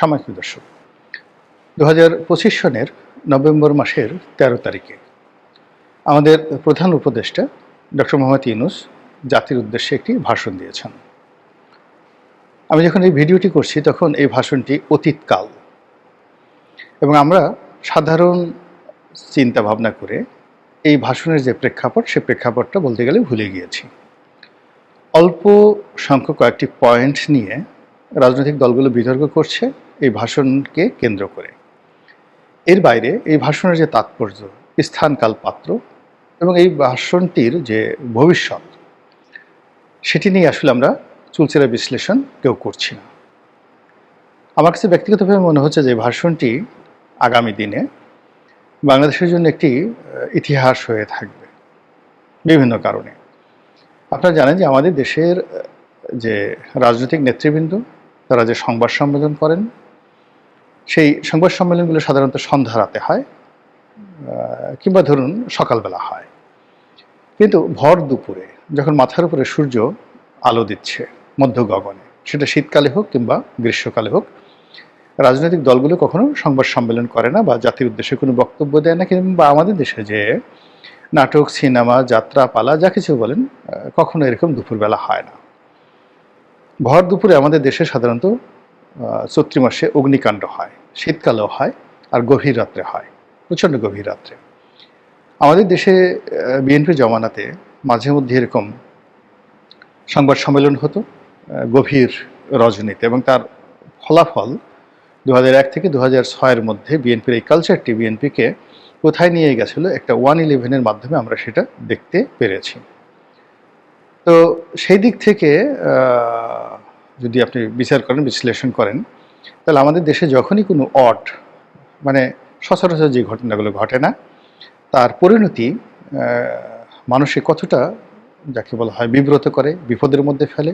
সামাজিক দর্শক। দু হাজার পঁচিশ সনের নভেম্বর মাসের তেরো তারিখে আমাদের প্রধান উপদেষ্টা ডক্টর মোহাম্মদ ইউনুস জাতির উদ্দেশ্যে একটি ভাষণ দিয়েছেন। আমি যখন এই ভিডিওটি করছি তখন এই ভাষণটি অতীতকাল। এবং আমরা সাধারণ চিন্তা ভাবনা করে এই ভাষণের যে প্রেক্ষাপট, সে প্রেক্ষাপটটা বলতে গেলে ভুলে গিয়েছি। অল্প সংখ্যক কয়েকটি পয়েন্ট নিয়ে রাজনৈতিক দলগুলো বিতর্ক করছে এই ভাষণকে কেন্দ্র করে। এর বাইরে এই ভাষণের যে তাৎপর্য, স্থানকাল পাত্র এবং এই ভাষণটির যে ভবিষ্যৎ, সেটি নিয়ে আসলে আমরা চুলচেরা বিশ্লেষণ কেউ করছি না। আমার কাছে ব্যক্তিগতভাবে মনে হচ্ছে যে ভাষণটি আগামী দিনে বাংলাদেশের জন্য একটি ইতিহাস হয়ে থাকবে বিভিন্ন কারণে। আপনারা জানেন যে আমাদের দেশের যে রাজনৈতিক নেতৃবৃন্দ, তারা যে সংবাদ সম্মেলন করেন সেই সংবাদ সম্মেলনগুলো সাধারণত সন্ধ্যা রাতে হয় কিংবা ধরুন সকালবেলা হয়। কিন্তু ভর দুপুরে, যখন মাথার উপরে সূর্য আলো দিচ্ছে মধ্য গগনে, সেটা শীতকালে হোক কিংবা গ্রীষ্মকালে হোক, রাজনৈতিক দলগুলো কখনো সংবাদ সম্মেলন করে না বা জাতির উদ্দেশ্যে কোনো বক্তব্য দেয় না, কিংবা আমাদের দেশে যে নাটক, সিনেমা যাত্রা পালা যা কিছু বলেন কখনো এরকম দুপুরবেলা হয় না। ভর দুপুরে আমাদের দেশে সাধারণত চৈত্র মাসে অগ্নিকাণ্ড হয়। শীতকালেও হয় আর গভীর রাত্রে হয়, প্রচণ্ড গভীর রাত্রে। আমাদের দেশে বিএনপি জমানাতে মাঝে মধ্যে এরকম সংবাদ সম্মেলন হতো গভীর রজনীতে এবং তার ফলাফল দু এক থেকে দু হাজার ছয়ের মধ্যে বিএনপির এই কালচারটি বিএনপিকে কোথায় নিয়ে গেছিল একটা ওয়ান ইলেভেনের মাধ্যমে আমরা সেটা দেখতে পেরেছি। তো সেই দিক থেকে যদি আপনি বিচার করেন, বিশ্লেষণ করেন তাহলে আমাদের দেশে যখনই কোনো অট মানে সচরাচর যে ঘটনাগুলো ঘটে না, তার পরিণতি মানুষে কতটা যাকে বলা হয় বিব্রত করে, বিপদের মধ্যে ফেলে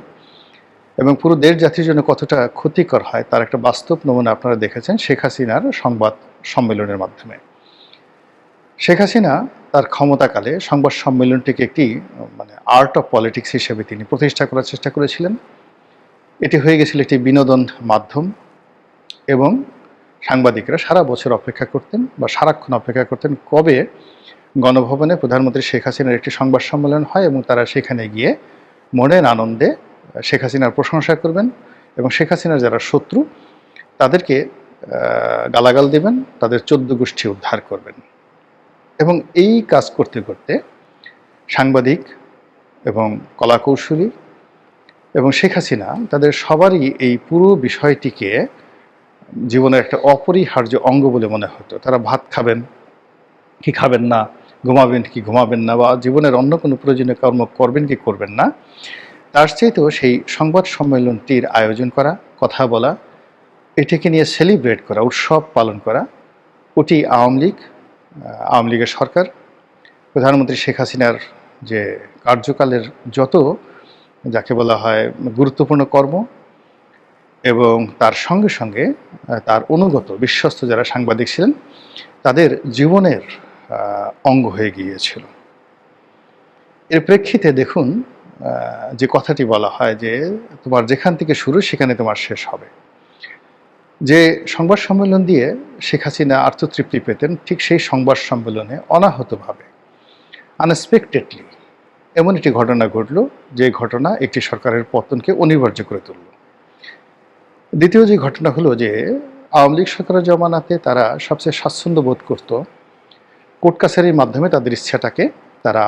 এবং পুরো দেশ জাতির জন্য কতটা ক্ষতিকর হয়, তার একটা বাস্তব নমুনা আপনারা দেখেছেন শেখ হাসিনার সংবাদ সম্মেলনের মাধ্যমে। শেখ হাসিনা তার ক্ষমতাকালে সংবাদ সম্মেলনটিকে একটি মানে আর্ট অফ পলিটিক্স হিসেবে তিনি প্রতিষ্ঠা করার চেষ্টা করেছিলেন। এটি হয়ে গেছিল একটি বিনোদন মাধ্যম। এবং সাংবাদিকরা সারা বছর অপেক্ষা করতেন বা সারাক্ষণ অপেক্ষা করতেন কবে গণভবনে প্রধানমন্ত্রী শেখ হাসিনার একটি সংবাদ সম্মেলন হয় এবং তারা সেখানে গিয়ে মনের আনন্দে শেখ হাসিনার প্রশংসা করবেন এবং শেখ হাসিনার যারা শত্রু, তাদেরকে গালাগাল দেবেন, তাদের চোদ্দ গোষ্ঠী উদ্ধার করবেন। এবং এই কাজ করতে করতে সাংবাদিক এবং কলাকৌশলী এবং শেখ হাসিনা তাদের সবারই এই পুরো বিষয়টিকে জীবনের একটা অপরিহার্য অঙ্গ বলে মনে হতো। তারা ভাত খাবেন, কি খাবেন না, ঘুমাবেন কি ঘুমাবেন না, বা জীবনের অন্য কোনো প্রয়োজনীয় কর্ম করবেন কি করবেন না, তার চাইতেও সেই সংবাদ সম্মেলনটির আয়োজন করা, কথা বলা, এটিকে নিয়ে সেলিব্রেট করা, উৎসব পালন করা, ওটি আওয়ামী লীগ আওয়ামী লীগের সরকার, প্রধানমন্ত্রী শেখ হাসিনার যে কার্যকালের যত, যাকে বলা হয়, গুরুত্বপূর্ণ কর্ম এবং তার সঙ্গে সঙ্গে তার অনুগত বিশ্বস্ত যারা সাংবাদিক ছিলেন, তাদের জীবনের অঙ্গ হয়ে গিয়েছিল। এর প্রেক্ষিতে দেখুন যে কথাটি বলা হয় যে, তোমার যেখান থেকে শুরু, সেখানে তোমার শেষ হবে। যে সংবাদ সম্মেলন দিয়ে শেখ হাসিনা আত্মতৃপ্তি পেতেন, ঠিক সেই সংবাদ সম্মেলনে অনাহতভাবে আনএক্সপেক্টেডলি এমন একটি ঘটনা ঘটল, যে ঘটনা একটি সরকারের পতনকে অনিবার্য করে তুলল। দ্বিতীয় যে ঘটনা হলো যে আওয়ামী লীগ সরকারের জমানাতে তারা সবচেয়ে স্বাচ্ছন্দ্য বোধ করত। কোর্ট কাছারির মাধ্যমে তাদের ইচ্ছাটাকে তারা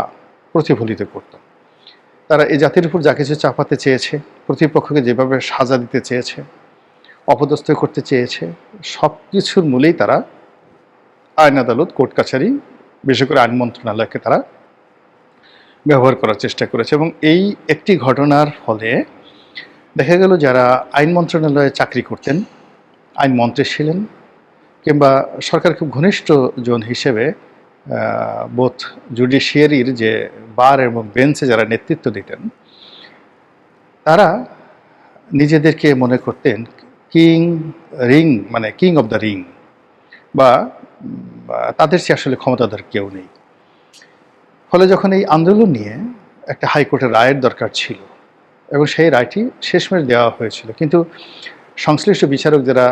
প্রতিফলিত করত। তারা এই জাতির উপর যা কিছু চাপাতে চেয়েছে, প্রতিপক্ষকে যেভাবে সাজা দিতে চেয়েছে, অপদস্থ করতে চেয়েছে সব কিছুর মূলেই তারা আইন আদালত কোর্ট কাছারি, বিশেষ করে আইন মন্ত্রণালয়কে তারা ব্যবহার করার চেষ্টা করেছে এবং এই একটি ঘটনার ফলে দেখা গেল যারা আইন মন্ত্রণালয়ে চাকরি করতেন, আইন মন্ত্রী ছিলেন কিংবা সরকার খুব ঘনিষ্ঠ জন হিসেবে বোথ জুডিশিয়ারির যে বার এবং বেঞ্চে যারা নেতৃত্ব দিতেন, তারা নিজেদেরকে মনে করতেন কিং রিং মানে কিং অফ দ্য রিং বা বা তাদের চেয়ে আসলে ক্ষমতাধর কেউ নেই। ফলে যখন এই আন্দোলন নিয়ে একটা হাইকোর্টের রায়ের দরকার ছিল এবং সেই রায়টি শেষমেশ দেওয়া হয়েছিল। কিন্তু সংশ্লিষ্ট বিচারক যারা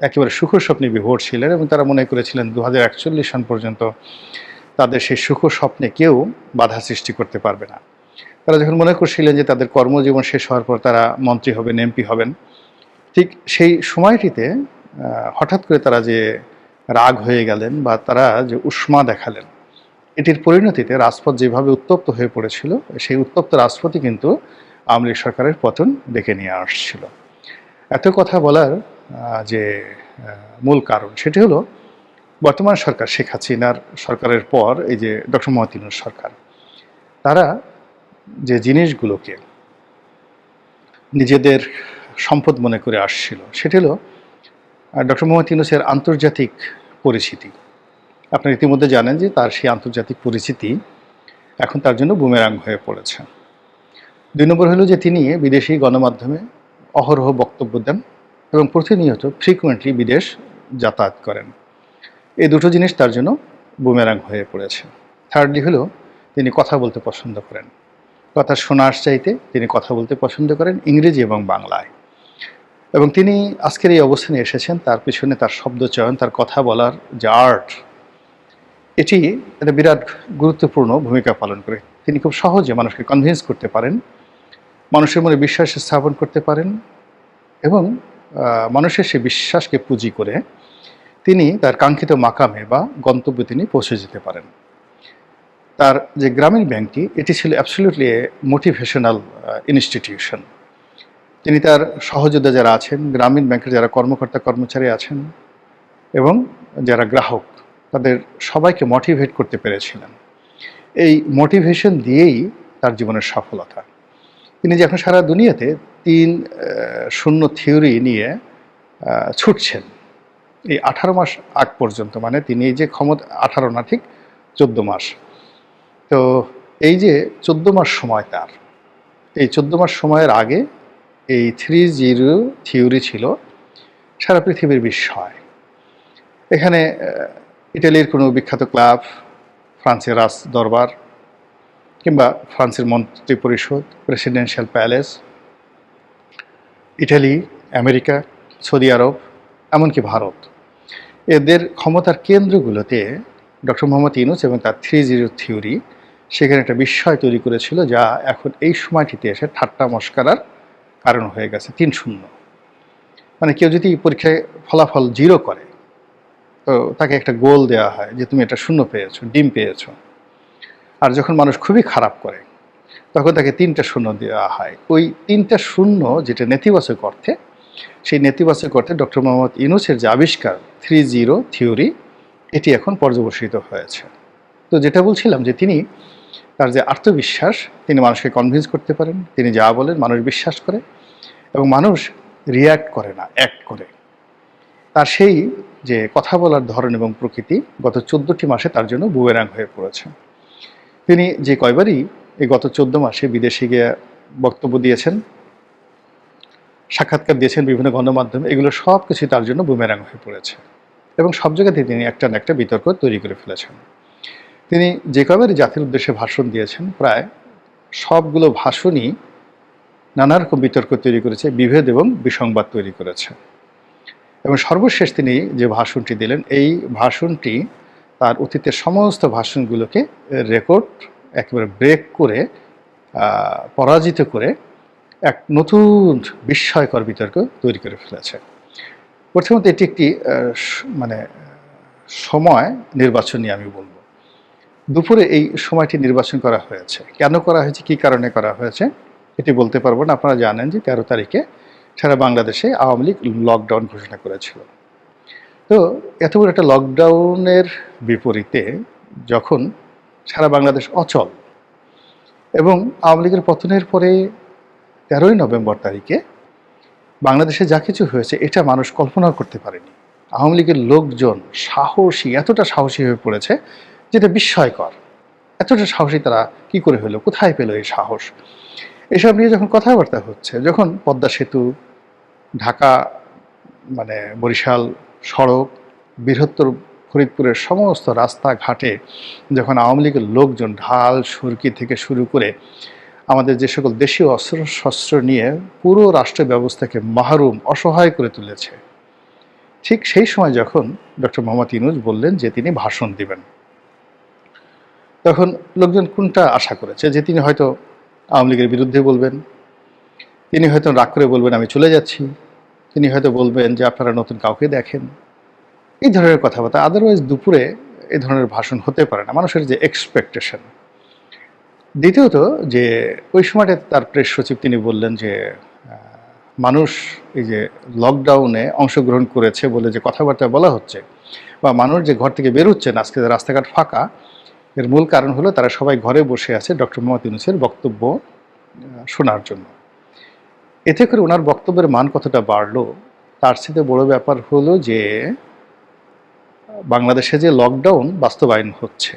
একেবারে সুখ স্বপ্নে বিভোর ছিলেন এবং তারা মনে করেছিলেন দু হাজার একচল্লিশ সন পর্যন্ত তাদের সেই সুখ স্বপ্নে কেউ বাধা সৃষ্টি করতে পারবে না। তারা যখন মনে করছিলেন যে তাদের কর্মজীবন শেষ হওয়ার পর তারা মন্ত্রী হবেন, এমপি হবেন, ঠিক সেই সময়টিতে হঠাৎ করে তারা যে রাগ হয়ে গেলেন বা তারা যে উষ্মা দেখালেন এটির পরিণতিতে রাজপথ যেভাবে উত্তপ্ত হয়ে পড়েছিল, সেই উত্তপ্ত রাজপথই কিন্তু আওয়ামী সরকারের পতন ডেকে নিয়ে আসছিল। এত কথা বলার যে মূল কারণ সেটি হলো বর্তমান সরকার, শেখ হাসিনার সরকারের পর এই যে ডক্টর মহাতিনুর সরকার, তারা যে জিনিসগুলোকে নিজেদের সম্পদ মনে করে আসছিল, সেটি হলো ডক্টর মোহাম্মদ ইউনুসের আন্তর্জাতিক পরিচিতি। আপনারা ইতিমধ্যে জানেন যে তার সেই আন্তর্জাতিক পরিচিতি এখন তার জন্য বুমেরাং হয়ে পড়েছে। দুই নম্বর হলো যে তিনি বিদেশি গণমাধ্যমে অহরহ বক্তব্য দেন এবং প্রতিনিয়ত ফ্রিকুয়েন্টলি বিদেশ যাতায়াত করেন। এই দুটো জিনিস তার জন্য বুমেরাং হয়ে পড়েছে। থার্ডলি হলো তিনি কথা বলতে পছন্দ করেন। কথা শোনার চাইতে তিনি কথা বলতে পছন্দ করেন ইংরেজি এবং বাংলায়। এবং তিনি আজকের এই অবস্থানে এসেছেন, তার পিছনে তার শব্দ চয়ন, তার কথা বলার যে আর্ট এটি একটা বিরাট গুরুত্বপূর্ণ ভূমিকা পালন করে। তিনি খুব সহজে মানুষকে কনভিন্স করতে পারেন, মানুষের মনে বিশ্বাস স্থাপন করতে পারেন এবং মানুষের সেই বিশ্বাসকে পুঁজি করে তিনি তার কাঙ্ক্ষিত মাকামে বা গন্তব্যে তিনি পৌঁছে যেতে পারেন। তার যে গ্রামীণ ব্যাংকটি, এটি ছিল অ্যাবসলিউটলি মোটিভেশনাল ইনস্টিটিউশন তিনি তার সহযোদ্ধা যারা আছেন, গ্রামীণ ব্যাংকের যারা কর্মকর্তা কর্মচারী আছেন এবং যারা গ্রাহক তাদের সবাইকে মোটিভেট করতে পেরেছিলেন। এই মোটিভেশন দিয়েই তার জীবনের সফলতা। তিনি যখন সারা দুনিয়াতে তিন শূন্য থিওরি নিয়ে ছুটছেন। এই আঠারো মাস আগ পর্যন্ত মানে তিনি এই যে ক্ষমতা, আঠারো না ঠিক, চোদ্দ মাস। তো এই যে চোদ্দ মাস সময় তার, এই চোদ্দ মাস সময়ের আগে এই থ্রি জিরো থিওরি ছিল সারা পৃথিবীর বিস্ময়। এখানে ইটালির কোনো বিখ্যাত ক্লাব, ফ্রান্সের রাজ দরবার, কিংবা ফ্রান্সের মন্ত্রী পরিষদ, presidential palace, Italy, America, Saudi Arab, এমনকি ভারত। এদের ক্ষমতার কেন্দ্রগুলোতে ডক্টর মোহাম্মদ ইউনুস এবং তার থ্রি জিরো থিওরি সেখানে একটা বিস্ময় তৈরি করেছিল যা এখন এই সময়টিতে এসে ঠাট্টা মস্কারার কারণ হয়ে গেছে, তিন শূন্য। মানে কেউ যদি পরীক্ষায় ফলাফল জিরো করে তাকে একটা গোল দেওয়া হয় যে তুমি এটা শূন্য পেয়েছ, ডিম পেয়েছ। আর যখন মানুষ খুবই খারাপ করে, তখন তাকে তিনটা শূন্য দেওয়া হয়। ওই তিনটা শূন্য যেটা নেতিবাচক অর্থে, সেই নেতিবাচক অর্থে ডক্টর মোহাম্মদ ইউনুসের যে আবিষ্কার, থ্রি জিরো থিওরি, এটি এখন পর্যবসিত হয়েছে। তো যেটা বলছিলাম যে তিনি তার যে আত্মবিশ্বাস, তিনি মানুষকে কনভিন্স করতে পারেন, তিনি যা বলেন মানুষ বিশ্বাস করে এবং মানুষ রিয়্যাক্ট করে না অ্যাক্ট করে। তার সেই যে কথা বলার ধরন এবং প্রকৃতি গত চোদ্দটি মাসে তার জন্য বুয়েরাং হয়ে পড়েছে। তিনি যে কয়বারই এই গত চোদ্দ মাসে বিদেশে গিয়ে বক্তব্য দিয়েছেন, সাক্ষাৎকার দিয়েছেন বিভিন্ন গণমাধ্যমে, এগুলো সব কিছুই তার জন্য বুমেরাং হয়ে পড়েছে এবং সব জায়গাতে তিনি একটা না একটা বিতর্ক তৈরি করে ফেলেছেন। তিনি যে কয়বারই জাতির উদ্দেশ্যে ভাষণ দিয়েছেন, প্রায় সবগুলো ভাষণই নানা রকম বিতর্ক তৈরি করেছে, বিভেদ এবং বিসংবাদ তৈরি করেছে। এবং সর্বশেষ তিনি যে ভাষণটি দিলেন, এই ভাষণটি তার অতীতের সমস্ত ভাষণগুলোকে রেকর্ড একেবারে ব্রেক করে পরাজিত করে এক নতুন বিস্ময়কর বিতর্ক তৈরি করে ফেলেছে। প্রথমত এটি একটি মানে সময় নির্বাচনী আমি বলব। দুপুরে এই সময়টি নির্বাচন করা হয়েছে। কেন করা হয়েছে? কী কারণে করা হয়েছে? এটি বলতে পারব না। আপনারা জানেন যে তেরো তারিখে সারা বাংলাদেশে আওয়ামী লীগ লকডাউন ঘোষণা করেছিল। তো এত বড় একটা লকডাউনের বিপরীতে যখন সারা বাংলাদেশ অচল এবং আওয়ামী লীগের পতনের পরে তেরোই নভেম্বর তারিখে বাংলাদেশে যা কিছু হয়েছে, এটা মানুষ কল্পনা করতে পারেনি। আওয়ামী লীগের লোকজন সাহসী, এতটা সাহসী হয়ে পড়েছে যেটা বিস্ময়কর। এতটা সাহসী তারা কি করে হলো? কোথায় পেল এই সাহস? এসব নিয়ে যখন কথাবার্তা হচ্ছে, যখন পদ্মা সেতু, ঢাকা মানে বরিশাল, সড়ক, বৃহত্তর ফরিদপুরের সমস্ত রাস্তাঘাটে যখন আওয়ামী লীগের লোকজন ঢাল, সুরকি থেকে শুরু করে আমাদের যে সকল দেশীয় অস্ত্র শস্ত্র নিয়ে পুরো রাষ্ট্র ব্যবস্থাকে মাহরুম, অসহায় করে তুলেছে, ঠিক সেই সময় যখন ডক্টর মোহাম্মদ ইনুজ বললেন যে তিনি ভাষণ দিবেন, তখন লোকজন কোনটা আশা করেছে? যে তিনি হয়তো আওয়ামী লীগের বিরুদ্ধে বলবেন, তিনি হয়তো রাগ করে বলবেন, আমি চলে যাচ্ছি। তিনি হয়তো বলবেন যে, আপনারা নতুন কাউকে দেখেন। এই ধরনের কথাবার্তা। আদারওয়াইজ দুপুরে এই ধরনের ভাষণ হতে পারে না। মানুষের যে এক্সপেকটেশন দ্বিতীয়ত, যে ওই সময়টা তার প্রেস সচিব তিনি বললেন যে মানুষ এই যে লকডাউনে অংশগ্রহণ করেছে বলে যে কথাবার্তা বলা হচ্ছে, বা মানুষ যে ঘর থেকে বেরোচ্ছেন, আজকে রাস্তাঘাট ফাঁকা এর মূল কারণ হলো তারা সবাই ঘরে বসে আছে ডক্টর মোহাম্মদ ইউনুসের বক্তব্য শোনার জন্য। এতে করে ওনার বক্তব্যের মান কতটা বাড়লো, তার সাথে বড় ব্যাপার হলো যে, বাংলাদেশে যে লকডাউন বাস্তবায়ন হচ্ছে,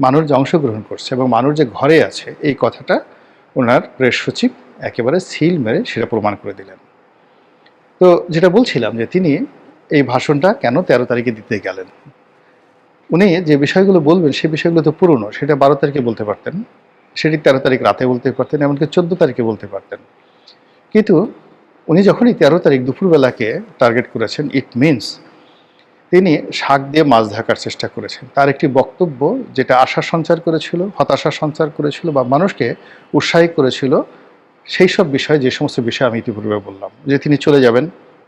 মানুষ যে অংশগ্রহণ করছে এবং মানুষ যে ঘরে আছে, এই কথাটা ওনার প্রেস সচিব একেবারে সিল মেরে সেটা প্রমাণ করে দিলেন। তো যেটা বলছিলাম যে তিনি এই ভাষণটা কেন তেরো তারিখে দিতে গেলেন? উনি যে বিষয়গুলো বলবেন সেই বিষয়গুলো তো পুরনো, সেটা বারো তারিখে বলতে পারতেন। সেটি তেরো তারিখ রাতে বলতে পারতেন, এমনকি চোদ্দ তারিখে বলতে পারতেন। কিন্তু উনি যখনই তেরো তারিখ দুপুরবেলাকে টার্গেট করেছেন ইট মিনস তিনি শাক দিয়ে মাছ ঢাকার চেষ্টা করেছেন। তার একটি বক্তব্য যেটা আশা সঞ্চার করেছিল, হতাশা সঞ্চার করেছিল বা মানুষকে উৎসাহী করেছিল, সেই সব বিষয়ে, যে সমস্ত বিষয় আমি ইতিপূর্বে বললাম, যে তিনি চলে যাবেন,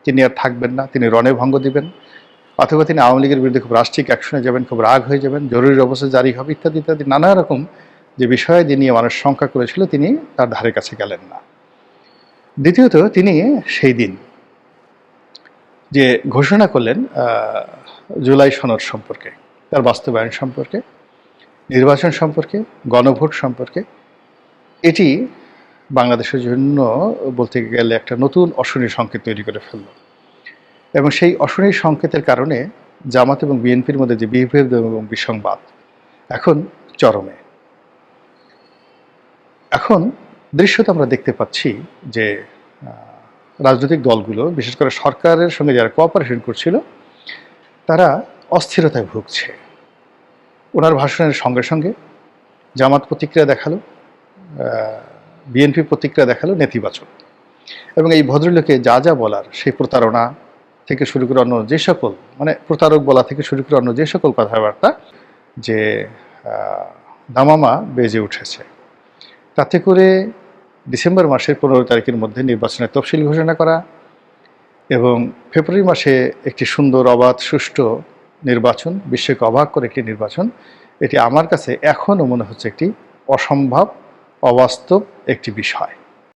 তিনি আর থাকবেন না, তিনি রণে ভঙ্গ দিবেন। অথবা তিনি আওয়ামী লীগের বিরুদ্ধে খুব রাষ্ট্রিক অ্যাকশনে যাবেন, খুব রাগ হয়ে যাবেন, জরুরি অবস্থা জারি হবে, ইত্যাদি ইত্যাদি, নানা রকম যে বিষয়ে যে নিয়ে মানুষ শঙ্কা করেছিল, তিনি তার ধারে কাছে গেলেন না। দ্বিতীয়ত, তিনি সেই দিন যে ঘোষণা করলেন জুলাই সনদ সম্পর্কে, তার বাস্তবায়ন সম্পর্কে, নির্বাচন সম্পর্কে, গণভোট সম্পর্কে, এটি বাংলাদেশের জন্য বলতে গেলে একটা নতুন অশনি সংকেত তৈরি করে ফেলল। এবং সেই অশনি সংকেতের কারণে জামাত এবং বিএনপির মধ্যে যে বিভেদ এবং বিসংবাদ, এখন চরমে। এখন দৃশ্যতে আমরা দেখতে পাচ্ছি যে রাজনৈতিক দলগুলো, বিশেষ করে সরকারের সঙ্গে যারা কোঅপারেশন করছিল, তারা অস্থিরতায় ভুগছে। ওনার ভাষণের সঙ্গে সঙ্গে জামাত প্রতিক্রিয়া দেখাল বিএনপি প্রতিক্রিয়া দেখাল নেতিবাচক। এবং এই ভদ্রলোকে যা যা বলার, সেই প্রতারণা থেকে শুরু করে অন্য যে সকল মানে প্রতারক বলা থেকে শুরু করে অন্য যে সকল কথাবার্তা যে দামামা বেজে উঠেছে। তাতে করে ডিসেম্বর মাসের পনেরো তারিখের মধ্যে নির্বাচনের তফসিল ঘোষণা করা এবং ফেব্রুয়ারি মাসে একটি সুন্দর, অবাধ, সুষ্ঠু নির্বাচন, বিশ্বকে অবাক করে একটি নির্বাচন, এটি আমার কাছে এখনও মনে হচ্ছে একটি অসম্ভব, অবাস্তব একটি বিষয়।